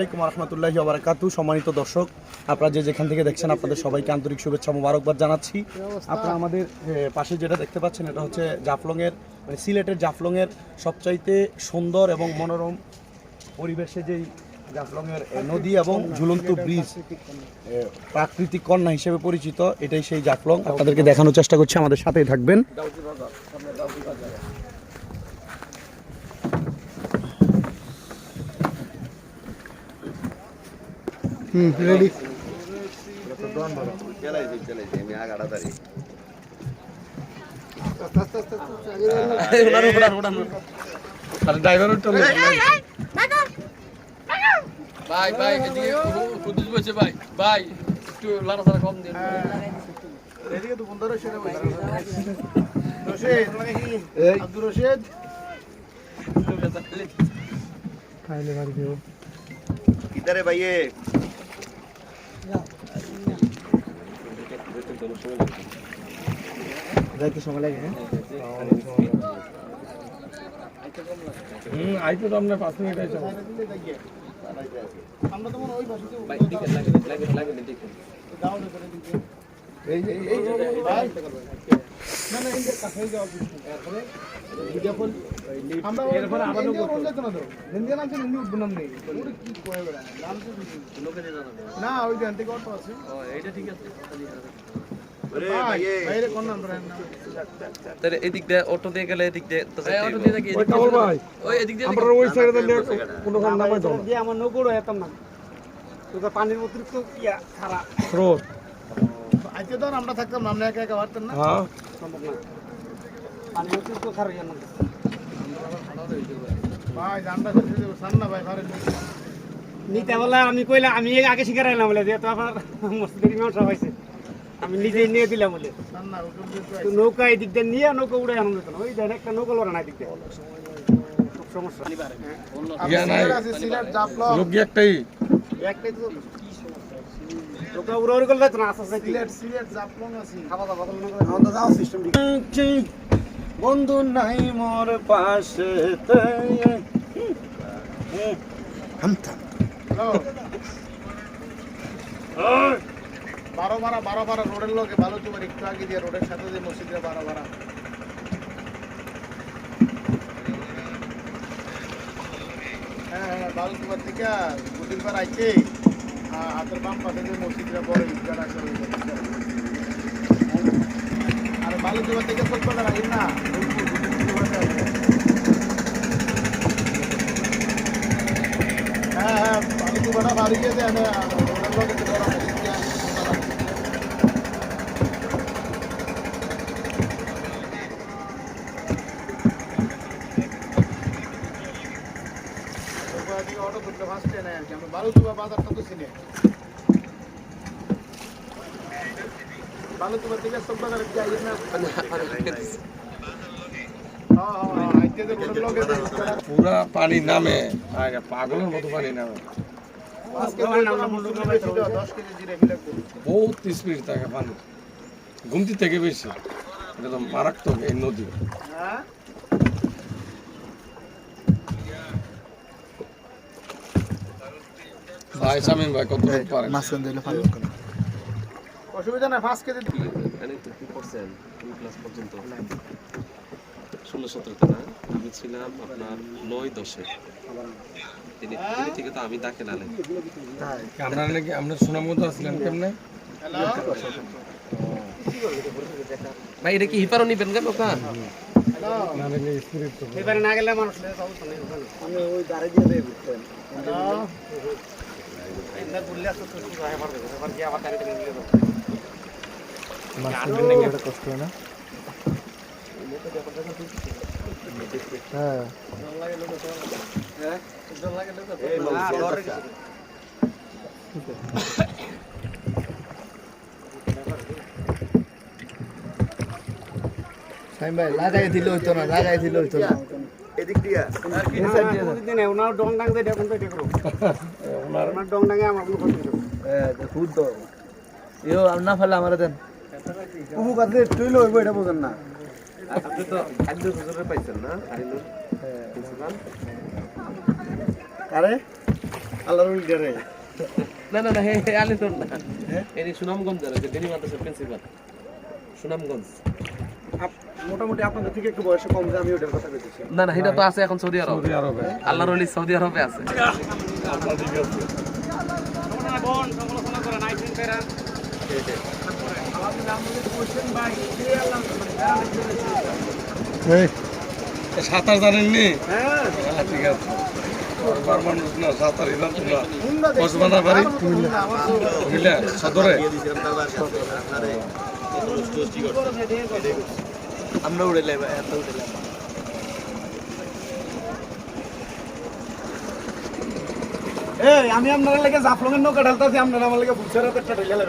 আলাইকুম রহমতুল্লাহি বারাকাতু। সম্মানিত দর্শক আপনারা যে যেখান থেকে দেখছেন আপনাদের সবাইকে আন্তরিক শুভেচ্ছা মোবারকবাদ জানাচ্ছি। আপনারা আমাদের পাশে যেটা দেখতে পাচ্ছেন এটা হচ্ছে জাফলংয়ের মানে সিলেটের জাফলংয়ের সবচাইতে সুন্দর এবং মনোরম পরিবেশে যেই জাফলংয়ের নদী এবং ঝুলন্ত ব্রিজ প্রাকৃতিক কন্যা হিসেবে পরিচিত এটাই সেই জাফলং। আপনাদেরকে দেখানোর চেষ্টা করছি আমাদের সাথেই থাকবেন। হুম রেডি ড্রাইভার ভাই ভাই কুদ্দুস বলছে ভাই ভাই একটু লানা সারা কম দিন এদিকে যাইতে সময় লাগে হ্যাঁ? হুম আইতে তো আমরা পাঁচ মিনিট আইছো এই যে এই যে ভাই না না এই যে কাছে যাও তারপরে ভিডিও কল আমরা এরপরে আবার লোক করতে না তো হিন্দি নাম হিন্দি উদ্বোধন নেই ওটা কি কয় বেড়া নাম তো না ওই অটো আছে। এদিক দিয়ে অটো দিয়ে গেলে এদিক দিয়ে কোনো কারণ নামাই দাও দিয়ে আমার নৌকো রয়েতাম না। পানির অতিরিক্ত কি খারাপ আজকে তো আমরা থাকতাম আমরা একা একা পারতাম না। হ্যাঁ। সম্ভব না পানির অতিরিক্ত খারাপ ইয়া না ভাই জানটা দেবো সান্না ভাই ঘরে নিতে বলে আমি কইলাম আমি আগে শিকার আইলাম বলে যেহেতু আমার মসজিদের ইমাম সাহেব হয়েছে আমি নিজেই নিয়ে দিলাম বলে। তো নৌকা এই দিক দিয়ে নিয়ে নৌকা উড়ে আনন্দ ওই দেন একটা নৌকা লড়া না দিক দিয়ে। খুব সমস্যা। ইয়া একটাই। একটাই তো। বন্ধু নাই মোর পাশে বারো বারা বারো বারা রোডের লোকে ভালো তোমার একটু আগে দিয়ে রোডের সাথে দিয়ে মসজিদের বারো বারা। হ্যাঁ হ্যাঁ ভালো তোমার থেকে গুটির পার আইছে। হাতের বাম পাশে যে মসজিদটা বড় ঈদগাহ আছে আর ভালো তোমার থেকে সত্যটা রাখি না হ্যাঁ হ্যাঁ ভালো তোমারটা বাড়ি গিয়ে না রোডের লোকে যে বড় মসজিদটা অটো করতে ফার্স্টে নেয় আর কি আমরা বালুতুবা বাজারটা তো চিনি। বালুতুবা থেকে সব বাজারে যাই না? হ্যাঁ হ্যাঁ আইতে যে রোডের লোকে যে পুরা পানি নামে পাগলের মতো পানি নামে। আজকে আমরা মুসুরি বেশি দাও 10 কেজি জিরে মিলে বহুত স্পিড থাকে পানি। ঘুমতি থেকে বেশি। এটা তো মারাত্মক এই নদী। ভাই শামিম ভাই কত পারে মাছখান দিলে ভালো করে অসুবিধা নাই। 5 কেজি এখানে তো কি করছেন? কোন ক্লাস পর্যন্ত। ষোলো সতেরোতে না? আমি ছিলাম আপনার নয় দশে। তিনি তিনি থেকে তো আমি দাখিল আলে আমরা নাকি আমরা সুনাম মতো আসলেন কেমনে? ভাই এটা কি হিপারও নিবেন কেন ওখান এবারে না গেলে মানুষ আমি ওই দাঁড়ে দিয়ে কষ্ট হয় না হ্যাঁ ভাই লাগাই দিলে হইতো না লাগাই দিলে হইতো না। এদিক দিয়া দিন ওনার ডং ডাং দিয়ে দেখুন তো এটা করো ওনার ডং ডাঙে আমার কোনো ক্ষতি নেই। খুদ তো ইও আর না ফেলে আমার দেন। কুমু কাটলে এটা বোঝেন না। আপনি তো খাদ্য হুজুরে পাইছেন না আইনুর আরে? আল্লাহর লিডারে না না না হে হে না। এনি যে বেনি মাদ্রাসার প্রিন্সিপাল। সুনামগঞ্জ। মোটামুটি আপনাদের থেকে একটু বয়সে কম যে আমি ওটার কথা বলতেছি না না এটা তো আছে এখন সৌদি আরব সৌদি আরবে আল্লাহর ওলি সৌদি আরবে আছে সাঁতার জানেননি হ্যাঁ হ্যাঁ ঠিক আছে মানুষ না সাঁতার ইরান তোমরা কসবানা বাড়ি সদরে আমরা উড়ে লাই ভাই আমরা উড়ে লাই এই আমি আপনার লাগে জাফলঙের নৌকা ঢালতাছি আপনারা আমার লাগে বুঝছে রাতে একটা ঢেলে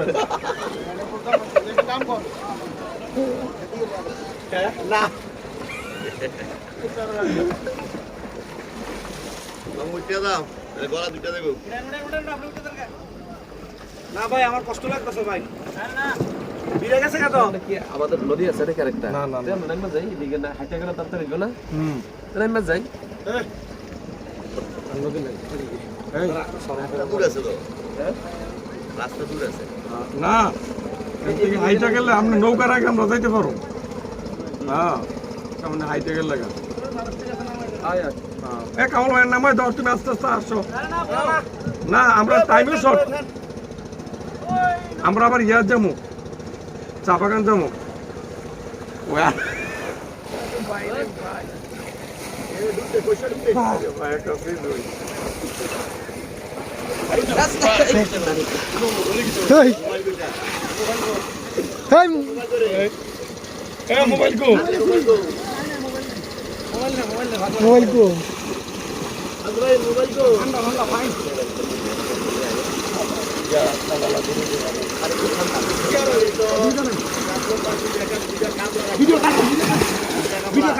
হ্যাঁ? না। দাও তাহলে গলা দুইটা দেবো। না ভাই আমার কষ্ট লাগতেছে ভাই। বিরে গেছে কত তাহলে কি আমাদের নদী আছে নাকি আরেকটা? না, না, না। আমরা নামা যাই এদিকে না হাইটা গেলে তাড়াতাড়ি গেলো না। হুম। নামা যাই। রাস্তা দূর আছে তো? রাস্তা দূর আছে। না। হাইটা গেলে আপনি নৌকার আগে আমরা যাইতে পারো হ্যাঁ সামনে হাইটা গেলে লাগা আয় আয়। এ কামাল ভাইয়ের নামায় দশ তুমি আস্তে আস্তে আসো। না আমরা টাইমে শর্ট আমরা আবার ইয়ার যাব। চা বাগান যাব একটা ফিজ হই এ মোবাইল কো ভিডিও